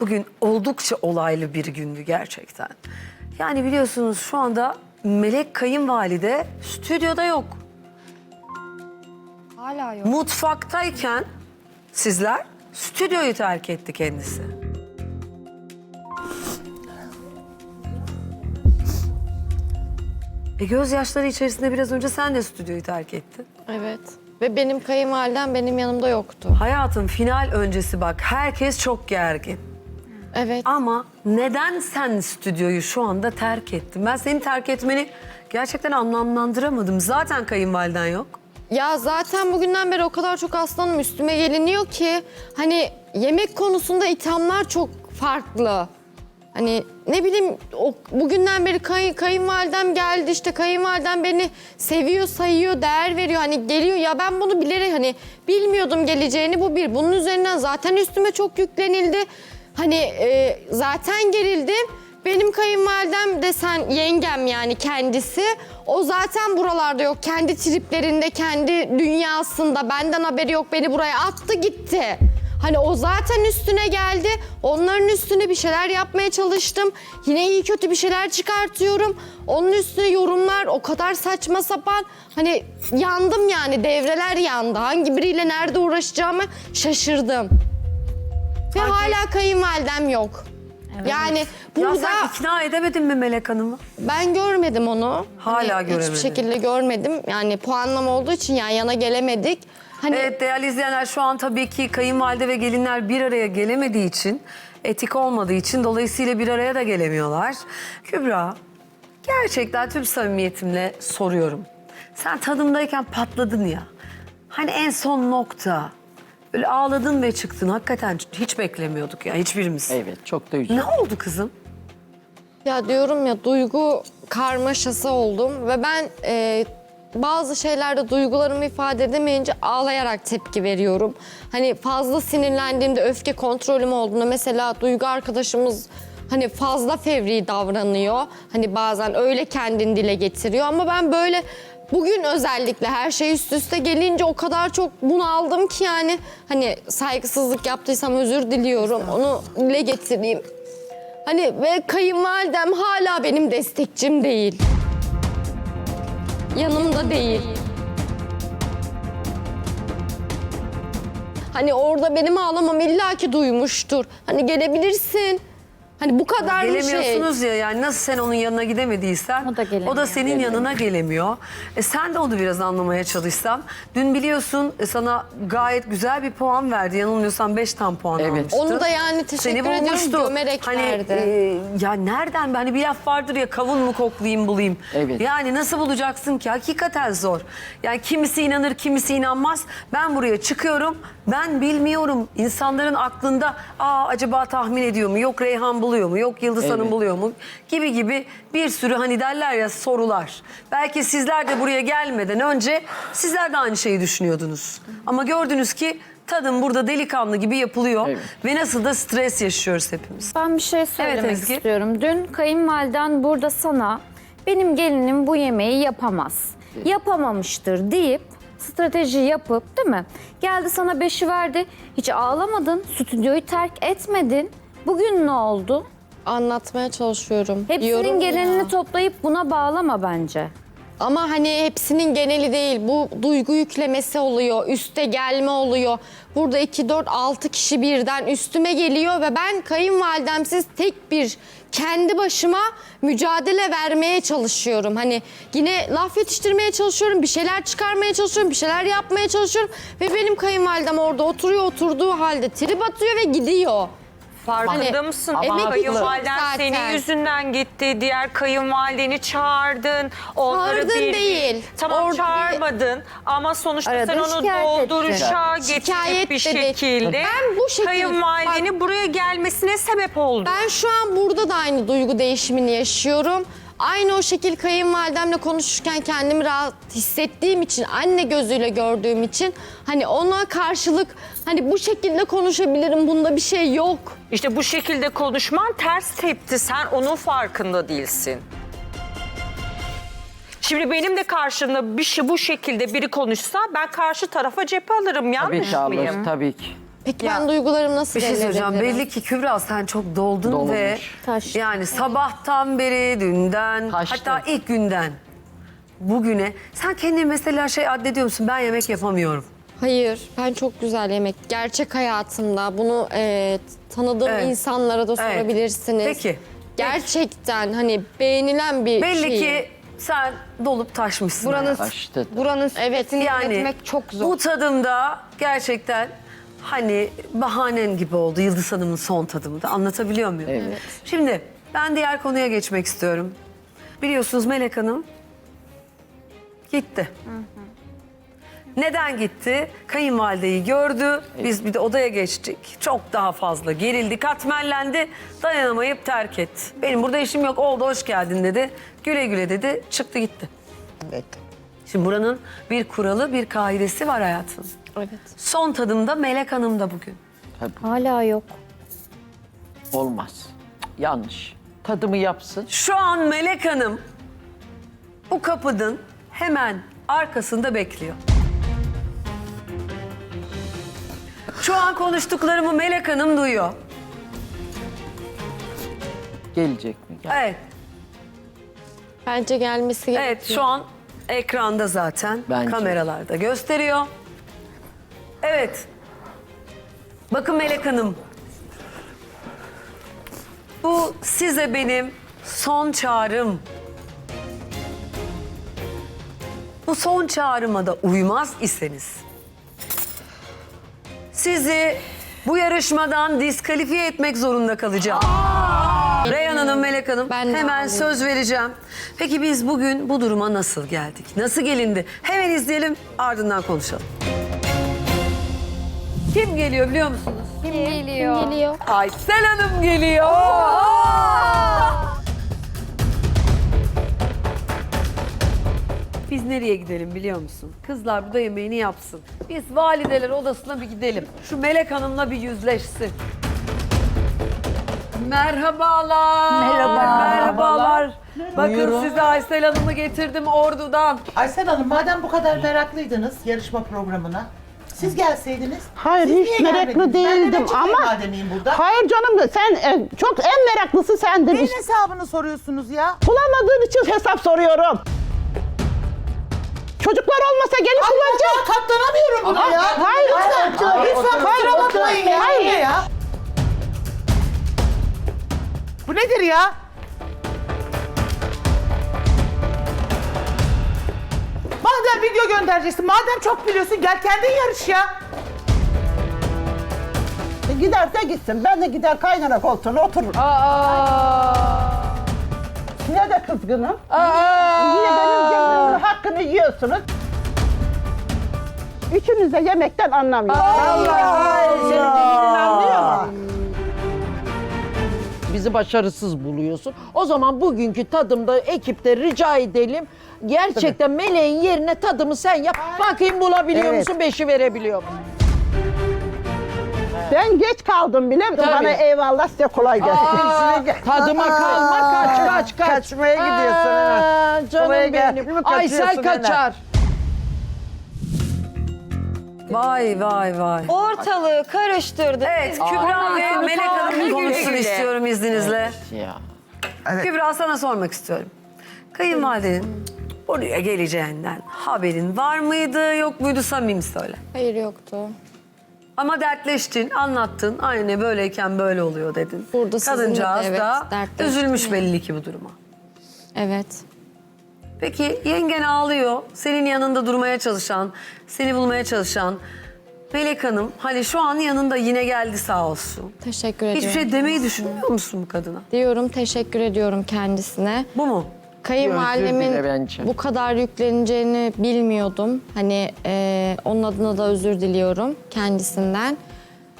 Bugün oldukça olaylı bir gündü gerçekten. Yani biliyorsunuz şu anda Melek kayınvalide stüdyoda yok. Hala yok. Mutfaktayken sizler stüdyoyu terk etti kendisi. E gözyaşları içerisinde biraz önce sen de stüdyoyu terk ettin. Evet. Ve benim kayınvalidem benim yanımda yoktu. Hayatım final öncesi bak herkes çok gergin. Evet. Ama neden sen stüdyoyu şu anda terk ettin? Ben seni terk etmeni gerçekten anlamlandıramadım. Zaten kayınvaliden yok. Ya zaten bugünden beri o kadar çok aslanım üstüme geliniyor ki hani yemek konusunda ithamlar çok farklı. Hani ne bileyim o, bugünden beri kay, kayınvalidem geldi işte kayınvalidem beni seviyor, sayıyor, değer veriyor. Hani geliyor ya ben bunu bilerek hani bilmiyordum geleceğini bu bir. Bunun üzerinden zaten üstüme çok yüklenildi. Hani e, zaten gerildim. Benim kayınvalidem de sen yengem yani kendisi. O zaten buralarda yok. Kendi triplerinde, kendi dünyasında. Benden haberi yok. Beni buraya attı gitti. Hani o zaten üstüne geldi. Onların üstüne bir şeyler yapmaya çalıştım. Yine iyi kötü bir şeyler çıkartıyorum. Onun üstüne yorumlar o kadar saçma sapan. Hani yandım yani devreler yandı. Hangi biriyle nerede uğraşacağımı şaşırdım. Ve hala kayınvalidem yok. Yani Ya burada sen ikna edemedin mi Melek Hanım'ı? ben görmedim onu. Hala Hani göremedin. Hiçbir şekilde görmedim. Yani puanlama olduğu için yan yana gelemedik. Hani Evet değerli izleyenler şu an tabii ki kayınvalide ve gelinler bir araya gelemediği için, etik olmadığı için dolayısıyla bir araya da gelemiyorlar. Kübra, gerçekten tüm samimiyetimle soruyorum. Sen tadımdayken patladın ya. Hani en son nokta. Böyle ağladın ve çıktın. Hakikaten hiç beklemiyorduk ya hiçbirimiz. Evet çok da üzücü. Ne oldu kızım? ya diyorum ya duygu karmaşası oldum ve ben e, bazı şeylerde duygularımı ifade edemeyince ağlayarak tepki veriyorum. Hani fazla sinirlendiğimde öfke kontrolüm olduğunda mesela duygu arkadaşımız hani fazla fevri davranıyor. Hani bazen öyle kendini dile getiriyor ama ben böyle Bugün özellikle her şey üst üste gelince o kadar çok bunaldım ki yani hani saygısızlık yaptıysam özür diliyorum. Onu dile getireyim. Hani ve kayınvalidem hala benim destekçim değil. Yanımda değil. Hani orada benim ağlamam illaki duymuştur. Hani gelebilirsin. Hani bu kadar mı şey? Gelemiyorsunuz ya yani nasıl sen onun yanına gidemediysen O da gelemiyor. o da senin yanına gelemiyor. E sen de onu biraz anlamaya çalışsan. Dün biliyorsun e, sana gayet güzel bir puan verdi. Yanılmıyorsam 5 tam puan Evet. almıştı. Onu da yani teşekkür Seni ediyorum, bulmuştu. gömerek hani, verdi. e, ya nereden? Hani bir laf vardır ya kavun mu koklayayım bulayım. Evet. Yani nasıl bulacaksın ki? Hakikaten zor. Yani kimisi inanır kimisi inanmaz. Ben buraya çıkıyorum. Ben bilmiyorum. İnsanların aklında Aa, acaba tahmin ediyor mu? Yok Reyhan buluyor mu? Yok Yıldız Evet. Hanım buluyor mu? Gibi gibi bir sürü hani derler ya sorular. Belki sizler de buraya gelmeden önce sizler de aynı şeyi düşünüyordunuz. Ama gördünüz ki tadım burada delikanlı gibi yapılıyor. Evet. Ve nasıl da stres yaşıyoruz hepimiz. Ben bir şey söylemek Ezgi. istiyorum. Dün kayınvaliden burada sana benim gelinim bu yemeği yapamaz. Yapamamıştır deyip strateji yapıp değil mi? Geldi sana beşi verdi. Hiç ağlamadın. Stüdyoyu terk etmedin. Bugün ne oldu? Anlatmaya çalışıyorum. Hepsinin Diyorum gelenini ya. toplayıp buna bağlama bence. Ama hani hepsinin geneli değil. Bu duygu yüklemesi oluyor. Üste gelme oluyor. Burada 2, 4, 6 kişi birden üstüme geliyor ve ben kayınvalidemsiz tek bir kendi başıma mücadele vermeye çalışıyorum. Hani yine laf yetiştirmeye çalışıyorum, bir şeyler çıkarmaya çalışıyorum, bir şeyler yapmaya çalışıyorum. Ve benim kayınvalidem orada oturuyor, oturduğu halde trip atıyor ve gidiyor. Farkında Hani mısın? emek Kayınvaliden zaten. senin yüzünden gitti. Diğer kayınvalideni çağırdın. Onları Çağırdın değil. Tamam Orada- çağırmadın ama sonuçta Arada sen onu şikayet dolduruşa getirip Şikayet bir dedik. şekilde Ben bu şekilde- kayınvalideni buraya gelmesine sebep oldun. Ben şu an burada da aynı duygu değişimini yaşıyorum. Aynı o şekil kayınvalidemle konuşurken kendimi rahat hissettiğim için, anne gözüyle gördüğüm için hani ona karşılık hani bu şekilde konuşabilirim. Bunda bir şey yok. İşte bu şekilde konuşman ters tepti. Sen onun farkında değilsin. Şimdi benim de karşımda bir şey bu şekilde biri konuşsa ben karşı tarafa cephe alırım. Tabii Yanlış ki alır, mıyım? tabii ki. Peki ben duygularımı nasıl Bir şey belli söyleyeceğim. edebilirim? Belli ki Kübra sen çok doldun Dolmuş. ve Taş. yani sabahtan beri, dünden, Taştı. hatta ilk günden bugüne sen kendini mesela şey addediyor musun? Ben yemek yapamıyorum. Hayır, ben çok güzel yemek. Gerçek hayatımda bunu e, tanıdığım Evet. insanlara da Evet. sorabilirsiniz. Peki. Gerçekten hani beğenilen bir Belli şey. ki sen dolup taşmışsın. Buranın, hayatım. Taştı. buranın Evet, yani yönetmek çok zor. bu tadımda gerçekten hani bahanen gibi oldu Yıldız Hanım'ın son tadımında. Anlatabiliyor muyum? Evet. Şimdi ben diğer konuya geçmek istiyorum. Biliyorsunuz Melek Hanım gitti. Neden gitti? Kayınvalideyi gördü. Biz bir de odaya geçtik. Çok daha fazla gerildi, katmerlendi. Dayanamayıp terk etti. Benim burada işim yok. Oldu hoş geldin dedi. Güle güle dedi. Çıktı gitti. Evet. Şimdi buranın bir kuralı, bir kaidesi var hayatım. Evet. Son tadımda Melek Hanım da bugün. Hala yok. Olmaz. Yanlış. Tadımı yapsın. Şu an Melek Hanım bu kapının hemen arkasında bekliyor. Şu an konuştuklarımı Melek Hanım duyuyor. Gelecek mi? Gel. Evet, Bence gelmesi gerekiyor. evet şu an ekranda zaten. Bence. Kameralarda gösteriyor. Evet. Bakın Melek Hanım. Bu size benim son çağrım. Bu son çağrıma da uymaz iseniz sizi bu yarışmadan diskalifiye etmek zorunda kalacağım. Reyhan Hanım, Melek Hanım Ben de hemen söz vereceğim. Peki biz bugün bu duruma nasıl geldik? Nasıl gelindi? Hemen izleyelim ardından konuşalım. Kim geliyor biliyor musunuz? Kim geliyor? Geliyor. Aysel Hanım geliyor. Biz nereye gidelim biliyor musun? Kızlar burada yemeğini yapsın. Biz valideler odasına bir gidelim. Şu Melek Hanım'la bir yüzleşsin. Merhabalar. Merhaba. Merhabalar. Bakın Buyurun. size Aysel Hanım'ı getirdim ordudan. Aysel Hanım madem bu kadar meraklıydınız yarışma programına siz gelseydiniz. Hayır siz hiç niye meraklı gelmediniz? Ben de değildim Betül ama burada. hayır canım sen e, çok en meraklısı sendin. Neyin hesabını soruyorsunuz ya? Kullamadığın için hesap soruyorum. Çocuklar olmasa gelip kullanacağım. ben katlanamıyorum buna ya. hayır. Lütfen, lütfen kusura bakmayın ya. Hayır. Ne ya? Bu nedir ya? Madem video göndereceksin, madem çok biliyorsun gel kendin yarış ya. E, Giderse gitsin. Ben de gider kaynana koltuğuna otururum. Size de kızgınım. Niye benim gelinimin hakkını yiyorsunuz? Üçünüz de yemekten anlamıyorsunuz. Allah Senin gelinin anlıyor mu? Bizi başarısız buluyorsun. O zaman bugünkü tadımda ekipte rica edelim. Gerçekten meleğin yerine tadımı sen yap. Bakayım bulabiliyor Evet. musun? Beşi verebiliyor musun? Ben geç kaldım bile. Bana eyvallah size kolay gelsin. Aa, tadıma kalma kaç kaç kaç. Kaçmaya gidiyorsun hemen. Aa, Canım Oraya gel, değil benim. mi? Kaçıyorsun Aysel hemen. kaçar. Vay vay vay. Ortalığı karıştırdı. Evet Kübra ve Melek sonra Hanım güle konuşsun istiyorum izninizle. Ya. Kübra sana sormak istiyorum. Kayınvalidenin buraya geleceğinden haberin var mıydı yok muydu samimi söyle. Hayır yoktu. Ama dertleştin, anlattın. Aynı böyleyken böyle oluyor dedin. Burada sizinle de Kadıncağız evet, da dertleştim üzülmüş yani. belli ki bu duruma. Evet. Peki yengen ağlıyor. Senin yanında durmaya çalışan, seni bulmaya çalışan Melek Hanım hani şu an yanında yine geldi sağ olsun. Teşekkür ediyorum. Hiçbir şey demeyi düşünmüyor musun bu kadına? Diyorum teşekkür ediyorum kendisine. Bu mu? Bir özür dile Kayınvalidemin bence. bu kadar yükleneceğini bilmiyordum. Hani e, onun adına da özür diliyorum kendisinden.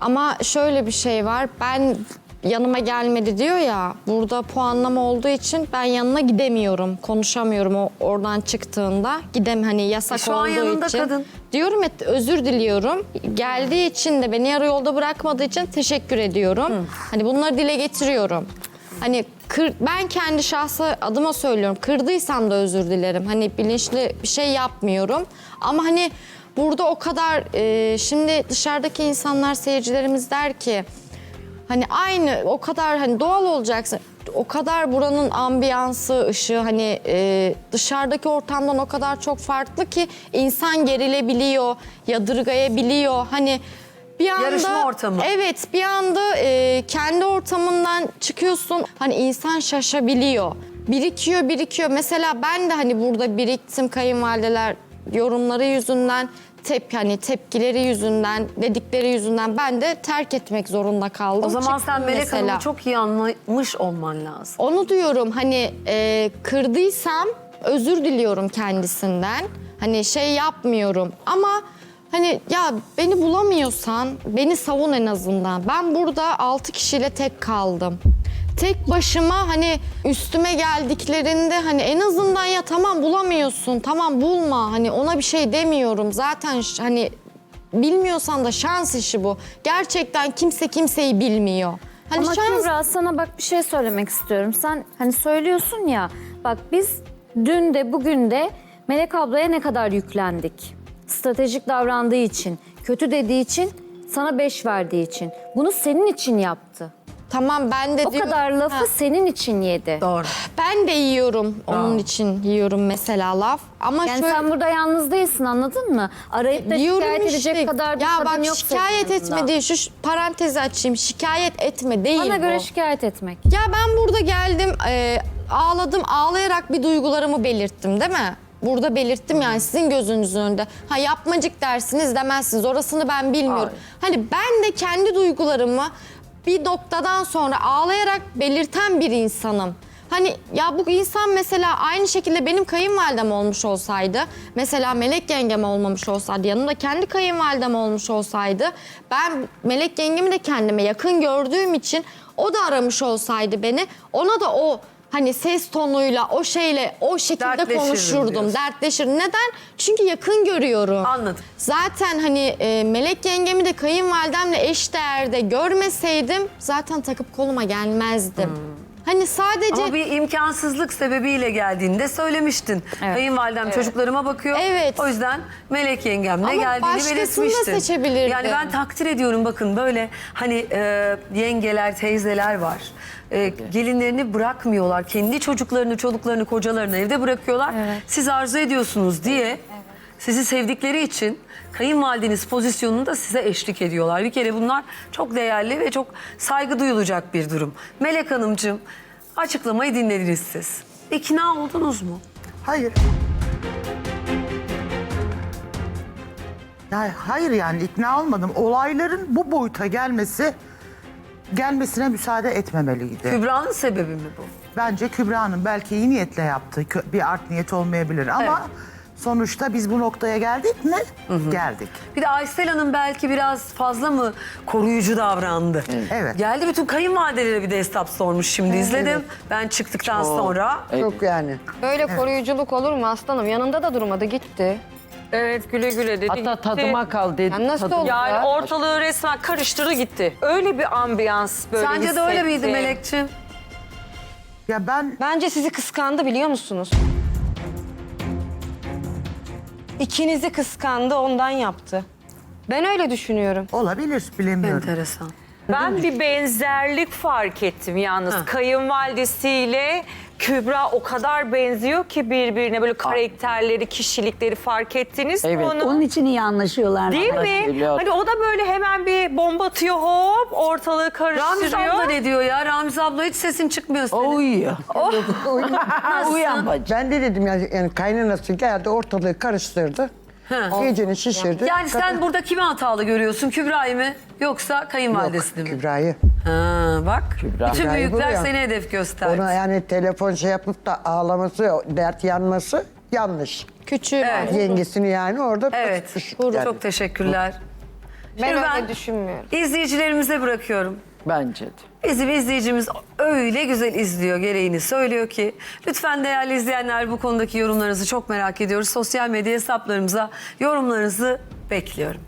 Ama şöyle bir şey var. Ben yanıma gelmedi diyor ya. Burada puanlama olduğu için ben yanına gidemiyorum. Konuşamıyorum o oradan çıktığında. Gidem hani yasak şu an olduğu yanında için. kadın. Diyorum et özür diliyorum. Geldiği için de beni yarı yolda bırakmadığı için teşekkür ediyorum. Hani bunları dile getiriyorum. Hani kır, ben kendi şahsı adıma söylüyorum. Kırdıysam da özür dilerim. Hani bilinçli bir şey yapmıyorum. Ama hani burada o kadar e, şimdi dışarıdaki insanlar seyircilerimiz der ki hani aynı o kadar hani doğal olacaksın. O kadar buranın ambiyansı, ışığı hani e, dışarıdaki ortamdan o kadar çok farklı ki insan gerilebiliyor, yadırgayabiliyor. Hani bir anda Yarışma ortamı. Evet, bir anda e, kendi ortamından çıkıyorsun. Hani insan şaşabiliyor. Birikiyor, birikiyor. Mesela ben de hani burada biriktim kayınvalideler yorumları yüzünden tep hani tepkileri yüzünden, dedikleri yüzünden ben de terk etmek zorunda kaldım. O zaman Çıktım sen Melek mesela. Hanım'ı çok iyi anlamış olman lazım. Onu diyorum hani e, kırdıysam özür diliyorum kendisinden. Hani şey yapmıyorum ama hani ya beni bulamıyorsan beni savun en azından. Ben burada 6 kişiyle tek kaldım. Tek başıma hani üstüme geldiklerinde hani en azından ya tamam bulamıyorsun tamam bulma hani ona bir şey demiyorum. Zaten hani bilmiyorsan da şans işi bu. Gerçekten kimse kimseyi bilmiyor. Hani Ama şans Kübra sana bak bir şey söylemek istiyorum. Sen hani söylüyorsun ya bak biz dün de bugün de Melek ablaya ne kadar yüklendik. Stratejik davrandığı için, kötü dediği için, sana beş verdiği için. Bunu senin için yaptı. Tamam ben de O diyorum- kadar lafı Ha, senin için yedi. Doğru. ben de yiyorum onun için yiyorum mesela laf. Ama Yani şöyle sen burada yalnız değilsin anladın mı? Arayıp da diyorum şikayet işte. edecek kadar bir ya kadın bak yok şikayet senin yanında. etme değil. Şu ş- parantezi açayım. Şikayet etme değil Bana bu. göre şikayet etmek. Ya ben burada geldim e, ağladım ağlayarak bir duygularımı belirttim değil mi? Burada belirttim yani sizin gözünüzün önünde. Ha yapmacık dersiniz demezsiniz orasını ben bilmiyorum. Hani ben de kendi duygularımı bir noktadan sonra ağlayarak belirten bir insanım. Hani ya bu insan mesela aynı şekilde benim kayınvalidem olmuş olsaydı, mesela Melek yengem olmamış olsaydı, yanımda kendi kayınvalidem olmuş olsaydı, ben Melek yengemi de kendime yakın gördüğüm için o da aramış olsaydı beni, ona da o hani ses tonuyla, o şeyle, o şekilde Dertleşirdim konuşurdum, diyorsun. dertleşir. Neden? Çünkü yakın görüyorum. Anladım. Zaten hani e, Melek yengemi de kayınvalidemle eş değerde görmeseydim zaten takıp koluma gelmezdim. Hani sadece Ama bir imkansızlık sebebiyle geldiğinde söylemiştin. Kayınvalidem çocuklarıma bakıyor. Evet. O yüzden Melek yengemle Ama geldiğini başkasını da belirtmiştin. seçebilirdim. Yani ben takdir ediyorum bakın böyle hani e, yengeler, teyzeler var. E, gelinlerini bırakmıyorlar. Kendi çocuklarını, çocuklarını, kocalarını evde bırakıyorlar. Siz arzu ediyorsunuz diye sizi sevdikleri için kayınvalideniz pozisyonunda size eşlik ediyorlar. Bir kere bunlar çok değerli ve çok saygı duyulacak bir durum. Melek Hanımcığım açıklamayı dinlediniz siz. İkna oldunuz mu? Hayır. Ya hayır yani ikna olmadım. Olayların bu boyuta gelmesi gelmesine müsaade etmemeliydi. Kübra'nın sebebi mi bu? Bence Kübra'nın belki iyi niyetle yaptığı bir art niyet olmayabilir ama sonuçta biz bu noktaya geldik mi? Geldik. Bir de Aysel Hanım belki biraz fazla mı koruyucu davrandı? Evet. Geldi bütün kayınvalidelere bir de hesap sormuş şimdi izledim. Ben çıktıktan sonra. Çok yani. Böyle koruyuculuk olur mu aslanım? Yanında da durmadı gitti. Evet güle güle dedi. Hatta gitti. tadıma kal dedi. Yani nasıl tadıma- olur? Yani Ya. ortalığı resmen karıştırdı gitti. Öyle bir ambiyans böyle Sence de öyle miydi. Melekciğim? Ya ben Bence sizi kıskandı biliyor musunuz? İkinizi kıskandı ondan yaptı. Ben öyle düşünüyorum. olabilir bilemiyorum. Enteresan. Ben bir benzerlik fark ettim yalnız. Ha. Kayınvalidesiyle Kübra o kadar benziyor ki birbirine böyle karakterleri, kişilikleri fark ettiniz mi Evet. onu? Onun için iyi anlaşıyorlar. Değil mi? Anlaşılıyor. Hani o da böyle hemen bir bomba atıyor hop ortalığı Ramiz karıştırıyor. abla ne diyor ya? Ramiz abla hiç sesin çıkmıyor senin. O uyuyor. Uyan bacım. Ben de dedim yani, yani kaynanası geldi ortalığı karıştırdı. Geceni şişirdi. Yani sen burada kimi hatalı görüyorsun? Kübra'yı mı yoksa kayınvalidesini mi? Kübra'yı. Ha, bak. Bütün Kübra'yı büyükler buluyor. seni hedef gösterdi. Ona yani telefon şey yapıp da ağlaması, dert yanması yanlış. küçüğü Evet. Yengesini yani orada Evet. tutmuş. Çok Yani. teşekkürler. Ben Şimdi öyle düşünmüyorum. İzleyicilerimize bırakıyorum. Bence de. Bizim izleyicimiz öyle güzel izliyor gereğini söylüyor ki lütfen değerli izleyenler bu konudaki yorumlarınızı çok merak ediyoruz. Sosyal medya hesaplarımıza yorumlarınızı bekliyorum.